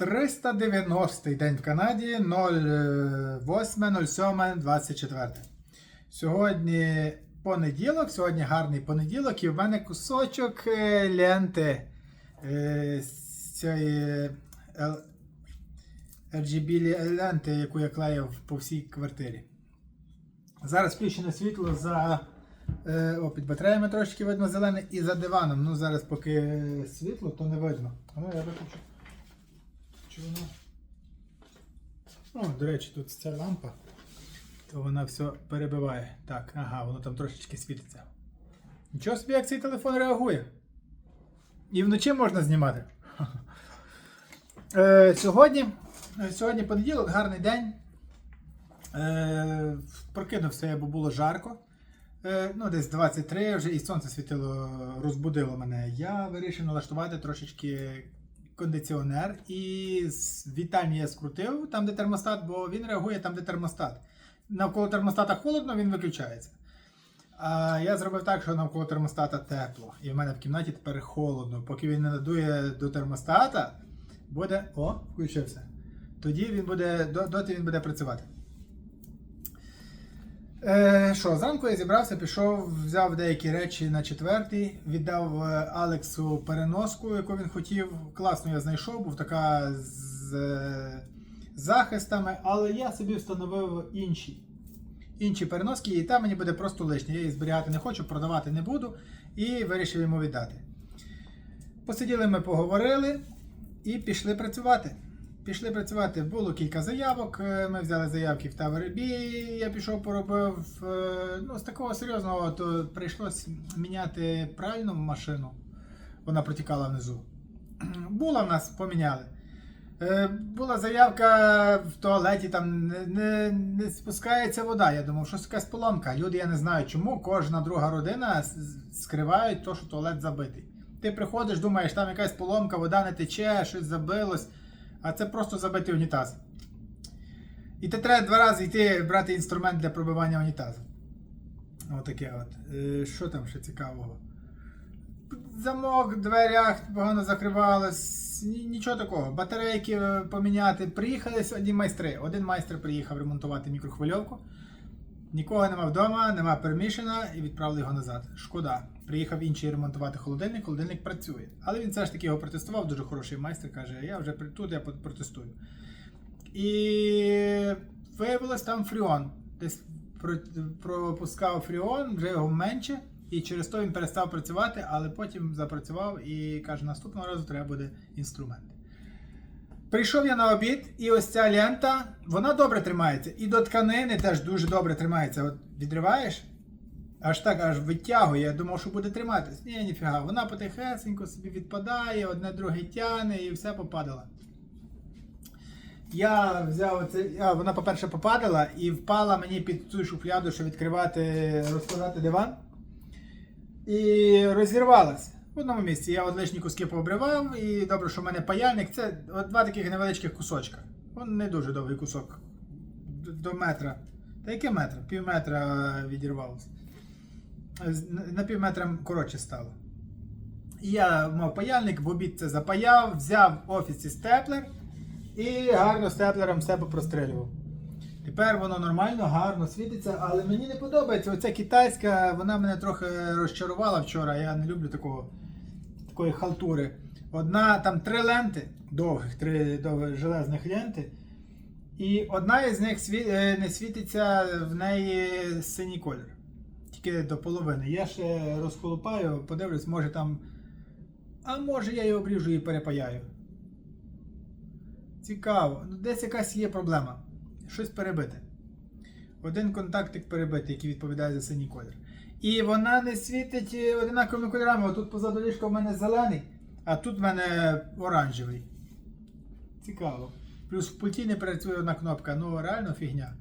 390 день в Канаді 08.07.24. Сьогодні понеділок, сьогодні гарний понеділок, і в мене кусочок е, ленти е, цієї RGB ленти, яку я клеїв по всій квартирі. Зараз включене світло за е, о, під батареями трошки видно зелене і за диваном. Ну зараз поки світло, то не видно. Ну я виключу. Чи воно? О, до речі, тут ця лампа, то вона все перебиває. Так, ага, воно там трошечки світиться. Нічого собі, як цей телефон реагує. І вночі можна знімати. Е, сьогодні, е, сьогодні понеділок, гарний день. Е, прокинувся я, бо було жарко. Е, ну, десь 23 вже і сонце світило, розбудило мене. Я вирішив налаштувати трошечки кондиціонер і з вітальні я скрутив там, де термостат, бо він реагує там, де термостат. Навколо термостата холодно, він виключається. А я зробив так, що навколо термостата тепло. І в мене в кімнаті тепер холодно. Поки він не надує до термостата, буде. О, включився. Тоді він буде, доти він буде працювати. Е, що, зранку я зібрався, пішов, взяв деякі речі на четвертий, віддав е, Алексу переноску, яку він хотів. Класно я знайшов, був така з е, захистами, але я собі встановив інші. Інші переноски, і там мені буде просто лишнє. Я її зберігати не хочу, продавати не буду і вирішив йому віддати. Посиділи ми, поговорили і пішли працювати. Пішли працювати, було кілька заявок. е, Ми взяли заявки в B, Я пішов, поробив. е, Ну, з такого серйозного, то прийшлось міняти пральну машину. Вона протікала внизу. Була в нас, поміняли. Е, Була заявка в туалеті, там не, не, не спускається вода. Я думав, що якась поломка. Люди, я не знаю чому, кожна друга родина с- скривають то, що туалет забитий. Ти приходиш, думаєш, там якась поломка, вода не тече, щось забилось, а це просто забити унітаз. І ти треба два рази йти брати інструмент для пробивання унітазу. Отаке от. Е, Що там ще цікавого? Замок в дверях погано закривалось, нічого такого. Батарейки е, поміняти. Приїхали сьогодні майстри. Один майстер приїхав ремонтувати мікрохвильовку. Нікого нема вдома, нема пермішена і відправили його назад. Шкода. Приїхав інший ремонтувати холодильник, холодильник працює. Але він все ж таки його протестував, дуже хороший майстер каже, я вже тут, я протестую. І виявилось там фріон. Десь пропускав фріон, вже його менше, і через то він перестав працювати, але потім запрацював і каже, наступного разу треба буде інструмент. Прийшов я на обід, і ось ця лента, вона добре тримається. І до тканини теж дуже добре тримається. От відриваєш, аж так аж витягує. Я думав, що буде триматись. Ні, ніфіга. Вона потихесенько собі відпадає, одне друге тяне і все попадало. Я взяв оце, а, вона, по-перше, попадала і впала мені під цю шуфляду, щоб відкривати, розкладати диван. І розірвалась в одному місці. Я от лишні куски пообривав, і добре, що в мене паяльник. Це от два таких невеличких кусочка. Він не дуже довгий кусок. До- метра. Та яке метр? Пів метра відірвалося. На пів метра коротше стало. І я мав паяльник, в обід це запаяв, взяв в офісі степлер і гарно степлером все попрострелював. Тепер воно нормально, гарно світиться, але мені не подобається. Оця китайська, вона мене трохи розчарувала вчора. Я не люблю такого, такої халтури. Одна там три ленти, довгих, три довгих железних ленти. І одна із них сві... е, не світиться в неї синій колір. Тільки до половини. Я ще розколупаю, подивлюсь, може там. А може я її обріжу і перепаяю. Цікаво. Ну, десь якась є проблема. Щось перебите. Один контактик перебитий, який відповідає за синій колір. І вона не світить е, одинаковими кольорами. Отут позаду ліжка в мене зелений, а тут в мене оранжевий. Цікаво. Плюс в пульті не працює одна кнопка. Ну, реально фігня.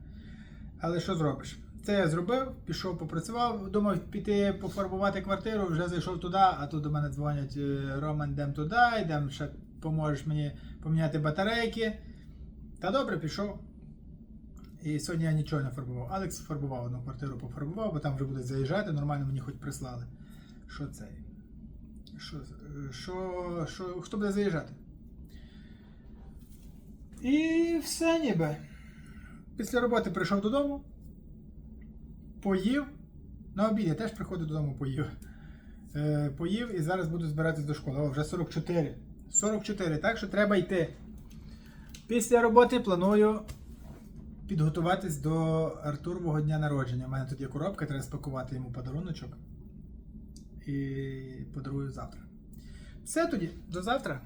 Але що зробиш? Це я зробив, пішов, попрацював, думав піти пофарбувати квартиру, вже зайшов туди, а тут до мене дзвонять е, Роман, йдемо туди, йдемо ще поможеш мені поміняти батарейки. Та добре, пішов. І сьогодні я нічого не фарбував. Алекс фарбував одну квартиру, пофарбував, бо там вже буде заїжджати, нормально мені хоч прислали. Що це? Що, що, що, хто буде заїжджати? І все ніби. Після роботи прийшов додому, поїв. На обід я теж приходив додому, поїв. Е, поїв і зараз буду збиратись до школи. О, вже 44. 44, так що треба йти. Після роботи планую підготуватись до Артурового дня народження. У мене тут є коробка, треба спакувати йому подаруночок. І подарую завтра. Все тоді, до завтра.